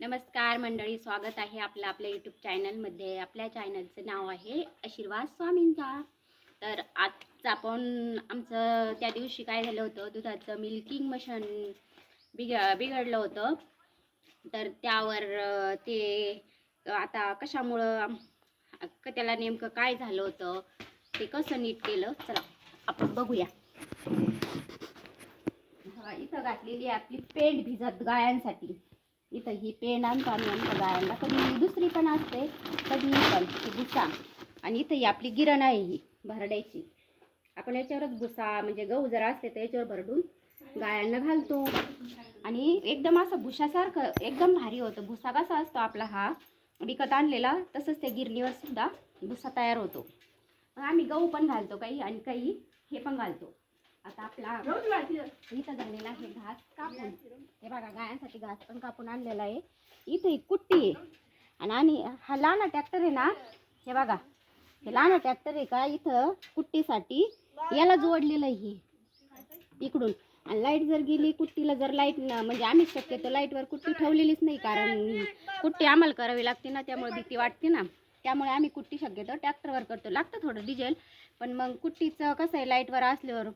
नमस्कार मंडळी स्वागत आहे आपलं आपल्या यूट्यूब चॅनलमध्ये आपल्या चॅनलचं नाव आहे आशीर्वाद स्वामींचा. तर आज आपण आमचं त्या दिवशी काय झालं होतं दुधाचं मिल्किंग मशीन बिघ बिघडलं होतं. तर त्यावर ते आता कशामुळं क- त्याला नेमकं काय झालं होतं ते कसं नीट केलं चला आपण बघूया. इथं घातलेली आहे आपली पेंट भिजत गायांसाठी इथं ही पेंड आणतो आम्ही आमच्या गायांना. कधी दुसरी पण असते कधी ही पण. ही भुसा. आणि इथं ही आपली गिरण आहे ही भरड्याची. आपण याच्यावरच भुसा म्हणजे गहू जर असते तर याच्यावर भरडून गायांना घालतो. आणि एकदम असं भुशासारखं एकदम भारी होतं. भुसा कसा असतो आपला हा विकत आणलेला तसंच त्या गिरणीवर सुद्धा भुसा तयार होतो. मग आम्ही गहू पण घालतो काही आणि काही हे पण घालतो. आता आपला इथं झालेला आहे घास कापून. हे बघा गायांसाठी घास पण कापून आणलेला आहे. इथं एक कुट्टी आहे. आणि हा लहान ट्रॅक्टर आहे ना हे बघा. हे लहान ट्रॅक्टर आहे का इथं कुट्टीसाठी याला जोडलेलं आहे. हे इकडून. आणि लाइट जर गेली कुट्टीला जर लाइट म्हणजे आम्ही शक्यतो लाईटवर कुट्टी ठेवलेलीच नाही कारण कुट्टी आम्हाला करावी लागते ना त्यामुळे भीती वाटते ना. त्यामुळे आम्ही कुट्टी शक्यतो ट्रॅक्टरवर करतो. लागतं थोडं डिझेल पण मग कुट्टीचं कसं आहे लाईटवर असल्यावर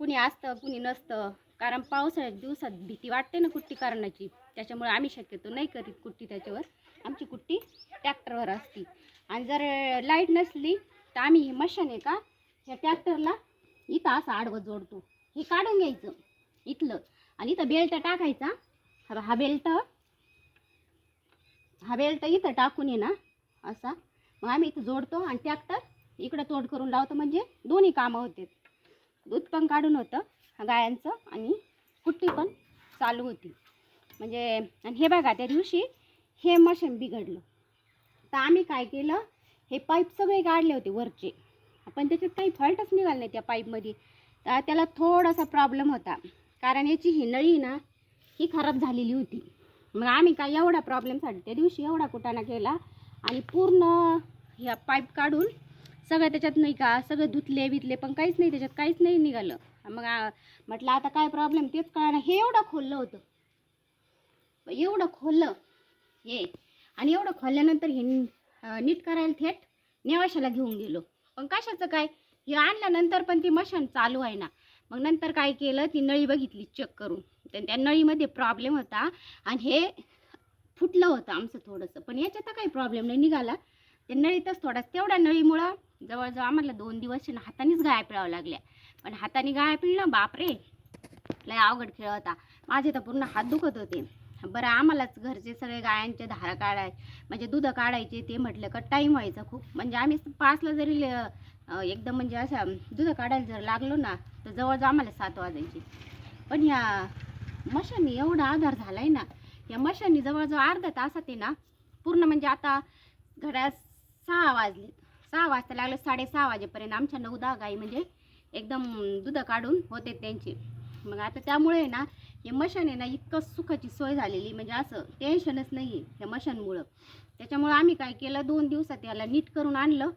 कुणी असतं कुणी नसतं. कारण पावसाळ्यात दिवसात भीती वाटते ना कुट्टी करण्याची. त्याच्यामुळे आम्ही शक्यतो नाही करीत कुट्टी त्याच्यावर. आमची कुट्टी ट्रॅक्टरवर असती. आणि जर लाइट नसली तर आम्ही हे मशीन आहे का? ह्या ट्रॅक्टरला इथं असं आडवं जोडतो. हे काढून घ्यायचं इथलं. आणि इथं बेल्ट टाकायचा. हा हा बेल्ट हा बेल्ट इथं टाकून ये ना. असा. मग आम्ही इथं जोडतो आणि ट्रॅक्टर इकडं तोड करून लावतो. म्हणजे दोन्ही कामं होते दूध पण काढून होतं गायांचं आणि कुट्टी पण चालू होती. म्हणजे आणि हे बघा त्या दिवशी हे मशीन बिघडलं. तर आम्ही काय केलं हे पाईप सगळे काढले होते वरचे. पण त्याच्यात काही फॉल्टच निघाला नाही त्या पाईपमध्ये. तर त्याला थोडासा प्रॉब्लेम होता. कारण याची ही नळी ना ही खराब झालेली होती. मग आम्ही काय एवढा प्रॉब्लेमसाठी त्या दिवशी एवढा कुटाणा केला आणि पूर्ण ह्या पाईप काढून सगळं त्याच्यात नाही का सगळं धुतले बितले पण काहीच नाही त्याच्यात काहीच नाही निघालं. मग म्हटलं आता काय प्रॉब्लेम तेच कळणार हे एवढं खोललं होतं. एवढं खोललं. हे. आणि एवढं खोलल्यानंतर हे नीट करायला थेट नेवाशाला घेऊन गेलो. पण कशाचं काय? हे आणल्यानंतर पण ती मशान चालू आहे ना. मग नंतर काय केलं? ती नळी बघितली चेक करून. तर त्या नळीमध्ये प्रॉब्लेम होता आणि हे फुटलं होतं आमचं थोडंसं. पण याच्यात काही प्रॉब्लेम नाही निघाला. त्या नळीतच थोडा तेवढ्या नळीमुळं जवळजवळ आम्हाला दोन दिवस ना हातानेच गाया पिळावं लागल्या. पण हाताने गाया पिळणं बापरे! लय अवघड खेळ होता. माझे तर पूर्ण हात दुखत होते. बरं आम्हालाच घरचे सगळे गायांचे धारा काढाय म्हणजे दूध काढायचे ते म्हटलं का टाईम व्हायचा खूप. म्हणजे आम्ही पाचला जरी ल- एकदम म्हणजे असं दूध काढायला जर लागलो ना तर जवळजवळ आम्हाला सात वाजायचे. पण ह्या मशांनी एवढा आधार झाला आहे ना या मशांनी जवळजवळ अर्धा तासात आहे ना पूर्ण म्हणजे आता घड्याळ सहा वाजले सहा वाजता लागलं साडेसहा वाजेपर्यंत आमच्या नऊ दहा गाई म्हणजे एकदम दुधं काढून होते त्यांची. मग आता त्यामुळे ना हे मशन आहे ना इतकं सुखाची सोय झालेली म्हणजे असं टेन्शनच नाही आहे ह्या मशानमुळं. त्याच्यामुळं आम्ही काय केलं दोन दिवसात याला नीट करून आणलं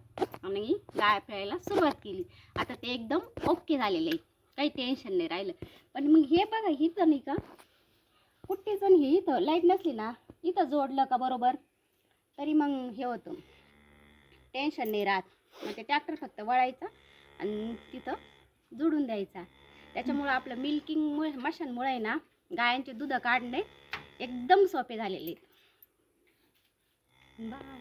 आणि गाय प्यायला सुरुवात केली. आता ते एकदम ओके झालेलं आहे काही टेन्शन नाही राहिलं. पण मग हे बघा हिचं नाही का कुठेच हे इथं लाइट नसली ना इथं जोडलं का बरोबर? तरी मग हे होतं. टेन्शन नाही राहत. मग ते ट्रॅक्टर फक्त वळायचा आणि तिथं जोडून द्यायचा. त्याच्यामुळं आपलं मिल्किंग आहे ना गायांचे दूध काढणे एकदम सोपे झालेले. बाय.